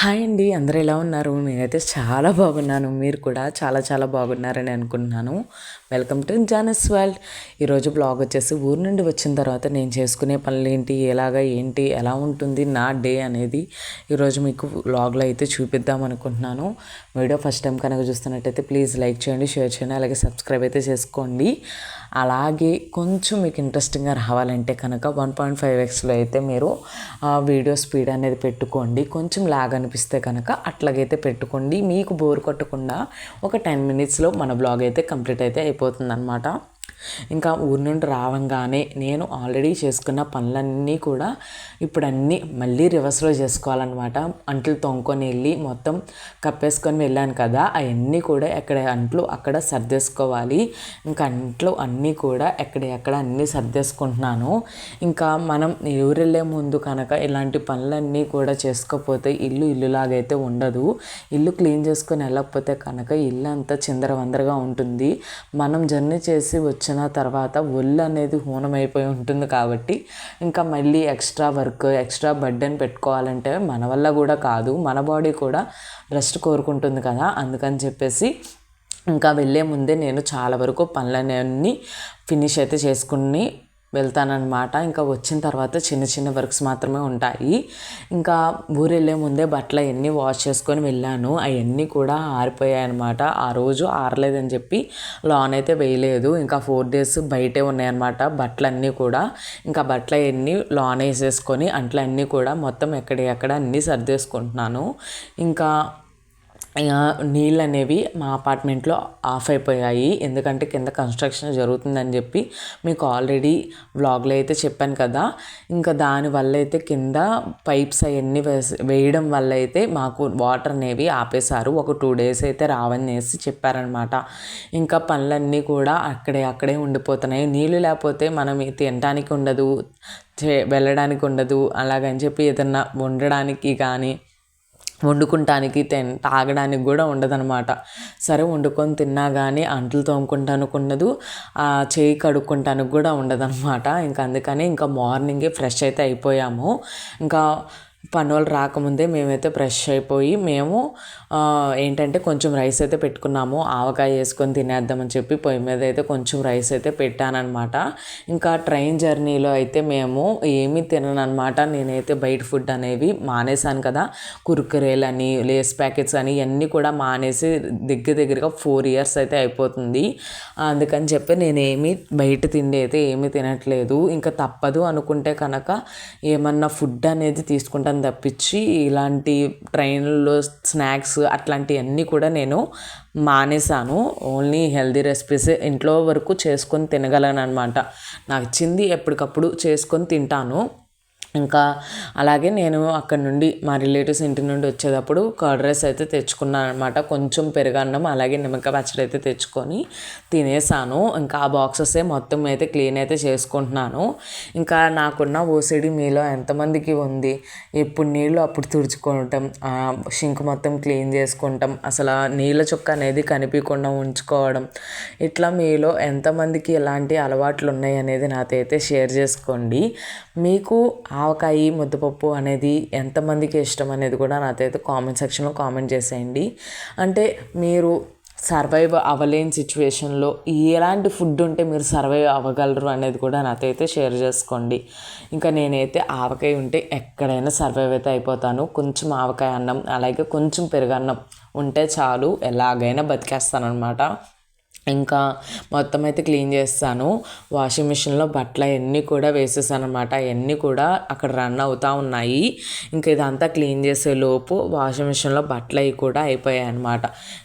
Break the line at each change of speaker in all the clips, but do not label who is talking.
Hi అండి అందరూ ఎలా ఉన్నారు? నేనైతే చాలా బాగున్నాను. మీరు కూడా చాలా చాలా బాగున్నారని అనుకుంటున్నాను. వెల్కమ్ టు జానస్ వరల్డ్ ఈరోజు బ్లాగ్ వచ్చేసి ఊరు నుండి వచ్చిన తర్వాత నేను చేసుకునే పనులు ఏంటి ఎలాగా ఏంటి ఎలా ఉంటుంది నా డే అనేది ఈరోజు మీకు బ్లాగ్లో అయితే చూపిద్దాం అనుకుంటున్నాను. వీడియో ఫస్ట్ టైం కనుక చూస్తున్నట్టయితే ప్లీజ్ లైక్ చేయండి షేర్ చేయండి అలాగే సబ్స్క్రైబ్ అయితే చేసుకోండి. అలాగే కొంచెం మీకు ఇంట్రెస్టింగ్గా రావాలంటే కనుక వన్ పాయింట్ ఫైవ్ ఎక్స్లో అయితే మీరు వీడియో స్పీడ్ అనేది పెట్టుకోండి. కొంచెం లాగ్ అనిపిస్తే కనుక అట్లాగైతే పెట్టుకోండి. మీకు బోర్ కొట్టకుండా ఒక టెన్ మినిట్స్లో మన బ్లాగ్ అయితే కంప్లీట్ అయితే అయిపోతుందనమాట ఇంకా ఊరి నుండి రావంగానే నేను ఆల్రెడీ చేసుకున్న పనులన్నీ కూడా ఇప్పుడు అన్నీ మళ్ళీ రివర్స్లో చేసుకోవాలన్నమాట. అంట్లు తొంకొని వెళ్ళి మొత్తం కప్పేసుకొని వెళ్ళాను కదా అవన్నీ కూడా ఎక్కడ అంట్లు అక్కడ సర్దేసుకోవాలి. ఇంకా అంట్లు అన్నీ కూడా ఎక్కడ ఎక్కడ అన్నీ సర్దేసుకుంటున్నాను. ఇంకా మనం ఊరెళ్ళే ముందు కనుక ఇలాంటి పనులన్నీ కూడా చేసుకోకపోతే ఇల్లు ఇల్లులాగైతే ఉండదు. ఇల్లు క్లీన్ చేసుకొని వెళ్ళకపోతే కనుక ఇల్లు అంతా చిందరవందరగా ఉంటుంది. మనం జర్నీ చేసి వచ్చిన వచ్చిన తర్వాత ఒళ్ళు అనేది హూనమైపోయి ఉంటుంది కాబట్టి ఇంకా మళ్ళీ ఎక్స్ట్రా వర్క్ ఎక్స్ట్రా బర్డెన్ పెట్టుకోవాలంటే మన వల్ల కూడా కాదు. మన బాడీ కూడా రెస్ట్ కోరుకుంటుంది కదా. అందుకని చెప్పేసి ఇంకా వెళ్ళే ముందే నేను చాలా వరకు పనులన్నీ ఫినిష్ అయితే చేసుకుని వెళ్తానన్నమాట. ఇంకా వచ్చిన తర్వాత చిన్న చిన్న వర్క్స్ మాత్రమే ఉంటాయి. ఇంకా ఊరు వెళ్ళే ముందే బట్టలు అవన్నీ వాష్ చేసుకొని వెళ్ళాను. అవన్నీ కూడా ఆరిపోయాయి అనమాట ఆ రోజు ఆరలేదని చెప్పి లాన్ అయితే వేయలేదు. ఇంకా ఫోర్ డేస్ బయటే ఉన్నాయన్నమాట బట్టలన్నీ కూడా. ఇంకా బట్టలు అవన్నీ లాన్ వేసేసుకొని అంట్లన్నీ కూడా మొత్తం ఎక్కడెక్కడ అన్నీ సర్దేసుకుంటున్నాను. ఇంకా నీళ్ళు అనేవి మా అపార్ట్మెంట్లో ఆఫ్ అయిపోయాయి. ఎందుకంటే కింద కన్స్ట్రక్షన్ జరుగుతుందని చెప్పి మీకు ఆల్రెడీ వ్లాగ్లో అయితే చెప్పాను కదా. ఇంకా దానివల్ల అయితే కింద పైప్స్ అవన్నీ వేసి వేయడం వల్ల అయితే మాకు వాటర్ అనేవి ఆపేశారు. ఒక టూ డేస్ అయితే రావనేసి చెప్పారనమాట. ఇంకా పనులన్నీ కూడా అక్కడే అక్కడే ఉండిపోతున్నాయి. నీళ్ళు లేకపోతే మనం తినడానికి ఉండదు వెళ్ళడానికి ఉండదు అలాగని చెప్పి ఏదన్నా వండడానికి కానీ వండుకుంటానికి తిన్ తాగడానికి కూడా ఉండదనమాట సరే వండుకొని తిన్నా కానీ అంట్లు తోముకుంటానికి ఉండదు చేయి కడుక్కుంటానికి కూడా ఉండదనమాట ఇంకా అందుకని ఇంకా మార్నింగే ఫ్రెష్ అయితే అయిపోయాము. ఇంకా పనులు రాకముందే మేమైతే ఫ్రెష్ అయిపోయి మేము ఏంటంటే కొంచెం రైస్ అయితే పెట్టుకున్నాము. ఆవకాయ వేసుకొని తినేద్దామని చెప్పి పొయ్యి మీద అయితే కొంచెం రైస్ అయితే పెట్టానమాట ఇంకా ట్రైన్ జర్నీలో అయితే మేము ఏమీ తిననమాట నేనైతే బయట ఫుడ్ అనేవి మానేశాను కదా. కుర్కురేలు అని లేస్ ప్యాకెట్స్ అని ఇవన్నీ కూడా మానేసి దగ్గర దగ్గరగా ఫోర్ ఇయర్స్ అయితే అయిపోతుంది. అందుకని చెప్పి నేనేమి బయట తిండి అయితే ఏమీ తినట్లేదు. ఇంకా తప్పదు అనుకుంటే కనుక ఏమన్నా ఫుడ్ అనేది తీసుకుంటాను తప్పించి ఇలాంటి ట్రైన్లో స్నాక్స్ అట్లాంటివన్నీ కూడా నేను మానేశాను. ఓన్లీ హెల్దీ రెసిపీస్ ఇంట్లో వరకు చేసుకొని తినగలను అనమాట నాకు చింది ఎప్పటికప్పుడు చేసుకొని తింటాను. ఇంకా అలాగే నేను అక్కడ నుండి మా రిలేటివ్స్ ఇంటి నుండి వచ్చేటప్పుడు కర్డ్ రైస్ అయితే తెచ్చుకున్నాను అనమాట కొంచెం పెరుగన్నం అలాగే నిమ్మకాయ పచ్చడి అయితే తెచ్చుకొని తినేసాను. ఇంకా ఆ బాక్సెస్ మొత్తం అయితే క్లీన్ అయితే చేసుకుంటున్నాను. ఇంకా నాకున్న ఓసిడి మీలో ఎంతమందికి ఉంది? ఎప్పుడు నీళ్ళు అప్పుడు తుడుచుకోవటం షింక్ మొత్తం క్లీన్ చేసుకుంటాం అసలు నీళ్ళ చుక్క అనేది కనిపించకుండా ఉంచుకోవడం ఇట్లా మీలో ఎంతమందికి ఎలాంటి అలవాట్లు ఉన్నాయి అనేది నాతో అయితే షేర్ చేసుకోండి. మీకు ఆవకాయ ముద్దపప్పు అనేది ఎంతమందికి ఇష్టం అనేది కూడా నాకైతే కామెంట్ సెక్షన్లో కామెంట్ చేసేయండి. అంటే మీరు సర్వైవ్ అవ్వలేని సిచ్యువేషన్లో ఎలాంటి ఫుడ్ ఉంటే మీరు సర్వైవ్ అవ్వగలరు అనేది కూడా నాతైతే షేర్ చేసుకోండి. ఇంకా నేనైతే ఆవకాయ ఉంటే ఎక్కడైనా సర్వైవ్ అయితే అయిపోతాను. కొంచెం ఆవకాయ అన్నం అలాగే కొంచెం పెరుగన్నం ఉంటే చాలు ఎలాగైనా బతికేస్తాను అనమాట ఇంకా మొత్తం అయితే క్లీన్ చేస్తాను. వాషింగ్ మిషన్లో బట్టలు అవన్నీ కూడా వేసేసాను అనమాట అవన్నీ కూడా అక్కడ రన్ అవుతూ ఉన్నాయి. ఇంకా ఇదంతా క్లీన్ చేసే లోపు వాషింగ్ మిషన్లో బట్టలు అవి కూడా అయిపోయాయి అనమాట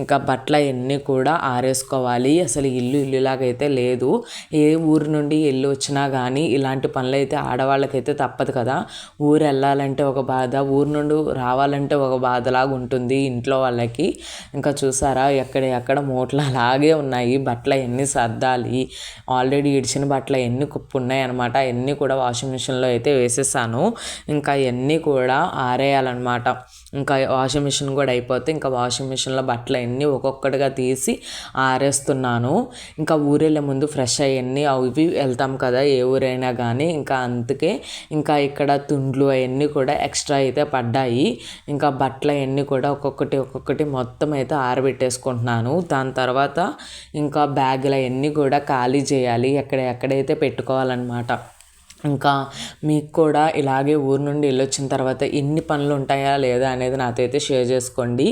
ఇంకా బట్టలు అవన్నీ కూడా ఆరేసుకోవాలి. అసలు ఇల్లు ఇల్లులాగైతే అయితే లేదు. ఏ ఊరు నుండి ఇల్లు వచ్చినా కానీ ఇలాంటి పనులు అయితే ఆడవాళ్ళకైతే తప్పదు కదా. ఊరు వెళ్ళాలంటే ఒక బాధ ఊరు నుండి రావాలంటే ఒక బాధలాగా ఉంటుంది ఇంట్లో వాళ్ళకి. ఇంకా చూసారా ఎక్కడ ఎక్కడ మూటలు అలాగే ఉన్నాయి. ఉన్నాయి. బట్టలు అవన్నీ సర్దాలి. ఆల్రెడీ ఇడిచిన బట్టలు ఎన్ని కుప్పు ఉన్నాయి అనమాట అవన్నీ కూడా వాషింగ్ మిషన్లో అయితే వేసేసాను. ఇంకా అవన్నీ కూడా ఆరేయాలన్నమాట. ఇంకా వాషింగ్ మిషన్ కూడా అయిపోతే ఇంకా వాషింగ్ మిషన్లో బట్టలు అన్నీ ఒక్కొక్కటిగా తీసి ఆరేస్తున్నాను. ఇంకా ఊరెళ్ళే ముందు ఫ్రెష్ అవన్నీ అవి వెళ్తాం కదా ఏ ఊరైనా కానీ ఇంకా అందుకే ఇంకా ఇక్కడ తుండ్లు అవన్నీ కూడా ఎక్స్ట్రా అయితే పడ్డాయి. ఇంకా బట్టలు అవన్నీ కూడా ఒక్కొక్కటి ఒక్కొక్కటి మొత్తం అయితే ఆరబెట్టేసుకుంటున్నాను. దాని తర్వాత ఇంకా బ్యాగులు అవన్నీ కూడా ఖాళీ చేయాలి. ఎక్కడ ఎక్కడైతే పెట్టుకోవాలన్నమాట. ఇంకా మీకు కూడా ఇలాగే ఊరు నుండి వెళ్ళొచ్చిన తర్వాత ఎన్ని పనులు ఉంటాయా లేదా అనేది నాతో అయితే షేర్ చేసుకోండి.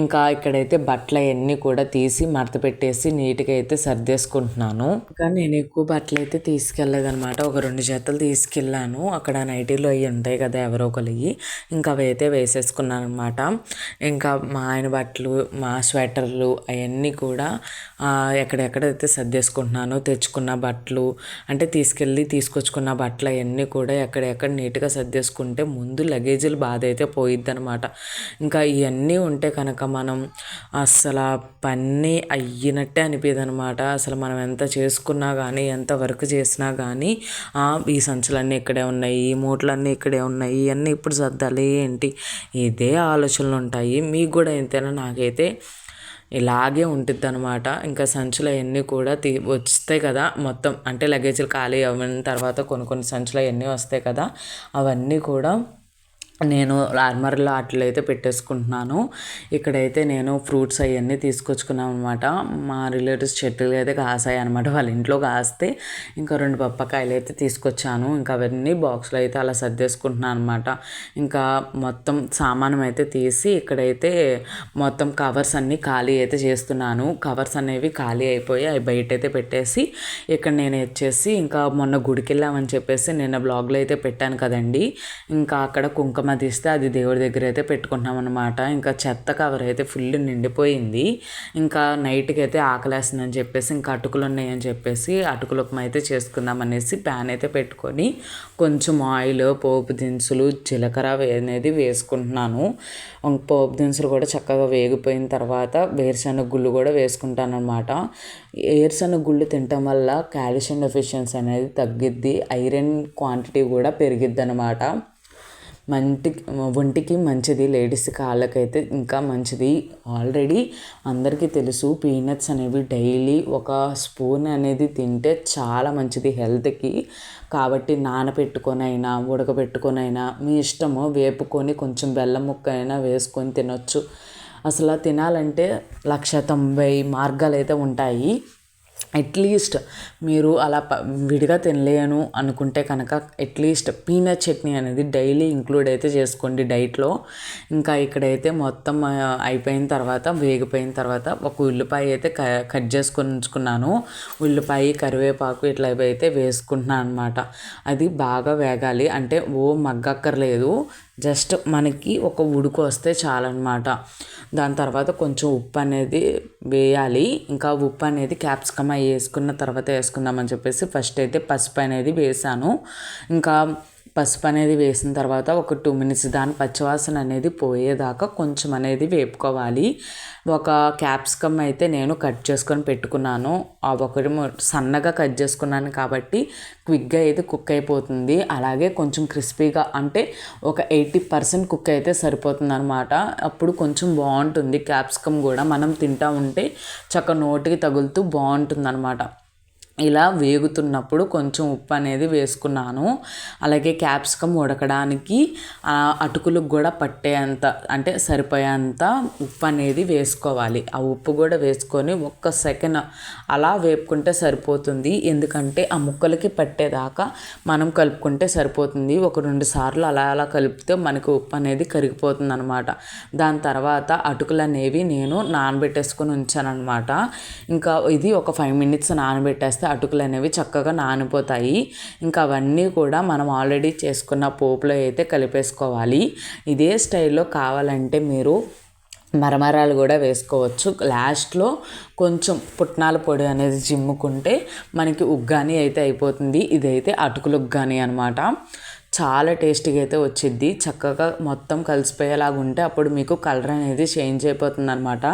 ఇంకా ఇక్కడైతే బట్టలు అవన్నీ కూడా తీసి మడత పెట్టేసి నీట్గా అయితే సర్దేసుకుంటున్నాను. ఇంకా నేను ఎక్కువ బట్టలు అయితే తీసుకెళ్ళలేదనమాట ఒక రెండు జతలు తీసుకెళ్ళాను. అక్కడ నైటీలు అవి ఉంటాయి కదా ఎవరో ఒకరివి ఇంకా అవి అయితే వేసేసుకున్నాను అనమాట ఇంకా మా ఆయన బట్టలు మా స్వెటర్లు అవన్నీ కూడా ఎక్కడెక్కడైతే సర్దేసుకుంటున్నాను తెచ్చుకున్న బట్టలు అంటే తీసుకెళ్ళి తీసుకొచ్చుకున్న బట్టలు అవన్నీ కూడా ఎక్కడెక్కడ నీట్గా సర్దేసుకుంటే ముందు లగేజీలు బాధ అయితే పోయిద్ది అనమాట ఇంకా ఇవన్నీ ఉంటే కనుక మనం అసలు పని అయ్యినట్టే అనిపించదు అనమాట అసలు మనం ఎంత చేసుకున్నా కానీ ఎంత వర్క్ చేసినా కానీ ఈ సంచులన్నీ ఇక్కడే ఉన్నాయి ఈ మూటలన్నీ ఇక్కడే ఉన్నాయి ఇవన్నీ ఇప్పుడు సర్దాలి ఏంటి? ఇదే ఆలోచనలు ఉంటాయి మీకు కూడా ఎంతైనా నాకైతే ఇలాగే ఉంటుంది అనమాట ఇంకా సంచులు అవన్నీ కూడా తీ వస్తాయి కదా మొత్తం. అంటే లగేజీలు ఖాళీ అవ్వని తర్వాత కొన్ని కొన్ని సంచులు అవన్నీ వస్తాయి కదా. అవన్నీ కూడా నేను ఆర్మర్లో అట్లా అయితే పెట్టేసుకుంటున్నాను. ఇక్కడైతే నేను ఫ్రూట్స్ అవన్నీ తీసుకొచ్చుకున్నాను అనమాట మా రిలేటివ్స్ చెట్లు అయితే కాసాయి అనమాట వాళ్ళ ఇంట్లో కాస్తే ఇంకా రెండు పప్పకాయలు అయితే తీసుకొచ్చాను. ఇంకా అవన్నీ బాక్స్లో అయితే అలా సర్దేసుకుంటున్నాను అనమాట ఇంకా మొత్తం సామానం అయితే తీసి ఇక్కడైతే మొత్తం కవర్స్ అన్నీ ఖాళీ అయితే చేస్తున్నాను. కవర్స్ అనేవి ఖాళీ అయిపోయి అవి బయట అయితే పెట్టేసి ఇక్కడ నేను వచ్చేసి ఇంకా మొన్న గుడికి వెళ్ళామని చెప్పేసి నిన్న బ్లాగ్లో అయితే పెట్టాను కదండి. ఇంకా అక్కడ కుంకుమ తీస్తే అది దేవుడి దగ్గర అయితే పెట్టుకుంటున్నాం అనమాట ఇంకా చెత్త కవర్ అయితే ఫుల్ నిండిపోయింది. ఇంకా నైట్కి అయితే ఆకలేస్తుందని చెప్పేసి ఇంకా అటుకులు ఉన్నాయని చెప్పేసి అటుకులు ఉప్మా అయితే చేసుకుందాం అనేసి ప్యాన్ అయితే పెట్టుకొని కొంచెం ఆయిల్ పోపు దినుసులు జీలకర్ర అనేది వేసుకుంటున్నాను. పోపు దినుసులు కూడా చక్కగా వేగిపోయిన తర్వాత వేరుశనగ గుళ్ళు కూడా వేసుకుంటాను అనమాట వేరుశనగ గుళ్ళు తినటం వల్ల కాల్షియం డెఫిషియన్సీ అనేది తగ్గిద్ది. ఐరన్ క్వాంటిటీ కూడా పెరిగిద్ది అనమాట మంటి ఒంటికి మంచిది లేడీస్ కాళ్ళకైతే ఇంకా మంచిది. ఆల్రెడీ అందరికీ తెలుసు పీనట్స్ అనేవి డైలీ ఒక స్పూన్ అనేది తింటే చాలా మంచిది హెల్త్కి. కాబట్టి నానబెట్టుకొనైనా ఉడకబెట్టుకొనైనా మీ ఇష్టము వేపుకొని కొంచెం బెల్లం ముక్క అయినా వేసుకొని తినొచ్చు. అసలు తినాలంటే లక్ష తొంభై మార్గాలు అయితే ఉంటాయి. అట్లీస్ట్ మీరు అలా విడిగా తినలేను అనుకుంటే కనుక అట్లీస్ట్ పీనట్ చట్నీ అనేది డైలీ ఇంక్లూడ్ అయితే చేసుకోండి డైట్లో. ఇంకా ఇక్కడైతే మొత్తం అయిపోయిన తర్వాత వేగిపోయిన తర్వాత ఒక ఉల్లిపాయ అయితే కట్ చేసుకొని ఉంచుకున్నాను ఉల్లిపాయ కరివేపాకు ఇట్లా అయితే వేసుకుంటున్నాను అనమాట అది బాగా వేగాలి. అంటే ఓ మగ్గక్కర్లేదు. జస్ట్ మనకి ఒక ఉడుకు వస్తే చాలన్నమాట. దాని తర్వాత కొంచెం ఉప్పు అనేది వేయాలి. ఇంకా ఉప్పు అనేది క్యాప్సికమ్ అవి వేసుకున్న తర్వాత వేసుకుందామని చెప్పేసి ఫస్ట్ అయితే పసుపు అనేది వేసాను. ఇంకా పసుపు అనేది వేసిన తర్వాత ఒక టూ మినిట్స్ దాని పచ్చివాసన అనేది పోయేదాకా కొంచెం అనేది వేపుకోవాలి. ఒక క్యాప్సికమ్ అయితే నేను కట్ చేసుకొని పెట్టుకున్నాను. ఆ ఒకటి సన్నగా కట్ చేసుకున్నాను కాబట్టి క్విక్గా అయితే కుక్ అయిపోతుంది. అలాగే కొంచెం క్రిస్పీగా అంటే ఒక ఎయిటీ పర్సెంట్ కుక్ అయితే సరిపోతుంది అనమాట అప్పుడు కొంచెం బాగుంటుంది. క్యాప్సికమ్ కూడా మనం తింటా ఉంటే చక్క నోటికి తగులుతూ బాగుంటుంది అనమాట ఇలా వేగుతున్నప్పుడు కొంచెం ఉప్పు అనేది వేసుకున్నాను. అలాగే క్యాప్సికమ్ ఉడకడానికి అటుకులకు కూడా పట్టేంత అంటే సరిపోయేంత ఉప్పు అనేది వేసుకోవాలి. ఆ ఉప్పు కూడా వేసుకొని ఒక్క సెకండ్ అలా వేపుకుంటే సరిపోతుంది. ఎందుకంటే ఆ ముక్కలకి పట్టేదాకా మనం కలుపుకుంటే సరిపోతుంది. ఒక రెండు సార్లు అలా అలా కలిపితే మనకి ఉప్పు అనేది కరిగిపోతుంది అనమాట దాని తర్వాత అటుకులు అనేవి నేను నానబెట్టేసుకొని ఉంచాను అనమాట ఇంకా ఇది ఒక ఫైవ్ మినిట్స్ నానబెట్టేస్తే అటుకులు అనేవి చక్కగా నానిపోతాయి. ఇంకా అవన్నీ కూడా మనం ఆల్రెడీ చేసుకున్న పోపులో అయితే కలిపేసుకోవాలి. ఇదే స్టైల్లో కావాలంటే మీరు మరమరాలు కూడా వేసుకోవచ్చు. లాస్ట్లో కొంచెం పుట్నాల పొడి అనేది జిమ్ముకుంటే మనకి ఉగ్గాని అయితే అయిపోతుంది. ఇదైతే అటుకులు ఉగ్గాని అనమాట చాలా టేస్టీగా అయితే వచ్చిద్ది. చక్కగా మొత్తం కలిసిపోయేలాగా ఉంటే అప్పుడు మీకు కలర్ అనేది చేంజ్ అయిపోతుంది అనమాట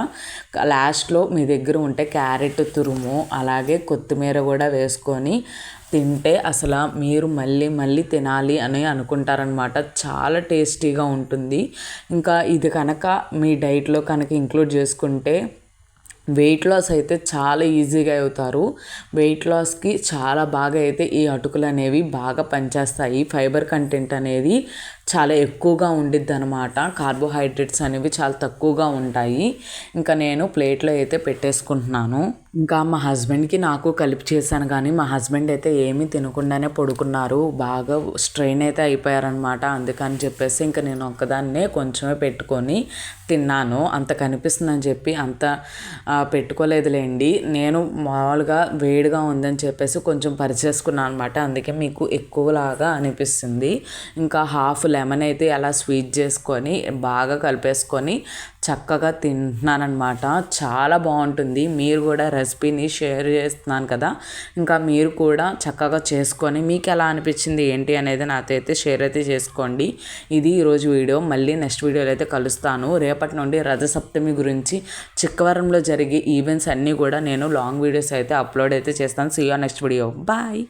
లాస్ట్లో మీ దగ్గర ఉంటే క్యారెట్ తురుము అలాగే కొత్తిమీర కూడా వేసుకొని తింటే అసలు మీరు మళ్ళీ మళ్ళీ తినాలి అని అనుకుంటారనమాట చాలా టేస్టీగా ఉంటుంది. ఇంకా ఇది కనుక మీ డైట్లో కనుక ఇంక్లూడ్ చేసుకుంటే వెయిట్ లాస్ అయితే చాలా ఈజీగా అవుతారు. వెయిట్ లాస్కి చాలా బాగా అయితే ఈ అటుకులు అనేవి బాగా పనిచేస్తాయి. ఫైబర్ కంటెంట్ అనేది చాలా ఎక్కువగా ఉండిద్ది అనమాట కార్బోహైడ్రేట్స్ అనేవి చాలా తక్కువగా ఉంటాయి. ఇంకా నేను ప్లేట్లో అయితే పెట్టేసుకుంటున్నాను. ఇంకా మా హస్బెండ్కి నాకు కలిపి చేశాను కానీ మా హస్బెండ్ అయితే ఏమీ తినకుండానే పడుకున్నారు. బాగా స్ట్రెయిన్ అయితే అయిపోయారనమాట అందుకని చెప్పేసి ఇంకా నేను ఒక్కదాన్నే కొంచెమే పెట్టుకొని తిన్నాను. అంత కనిపిస్తుందని చెప్పి అంత పెట్టుకోలేదులేండి. నేను మామూలుగా వేడిగా ఉందని చెప్పేసి కొంచెం పరిచేసుకున్నాను అనమాట అందుకే మీకు ఎక్కువలాగా అనిపిస్తుంది. ఇంకా హాఫ్ లెమన్ అయితే అలా స్వీట్ చేసుకొని బాగా కలిపేసుకొని చక్కగా తింటున్నానమాట చాలా బాగుంటుంది. మీరు కూడా రెసిపీని షేర్ చేస్తున్నాను కదా. ఇంకా మీరు కూడా చక్కగా చేసుకొని మీకు ఎలా అనిపించింది ఏంటి అనేది నాతో అయితే షేర్ అయితే చేసుకోండి. ఇది ఈరోజు వీడియో. మళ్ళీ నెక్స్ట్ వీడియోలో అయితే కలుస్తాను. రేపటి నుండి రథసప్తమి గురించి చిక్కవరంలో జరిగే ఈవెంట్స్ అన్నీ కూడా నేను లాంగ్ వీడియోస్ అయితే అప్లోడ్ అయితే చేస్తాను. See next video bye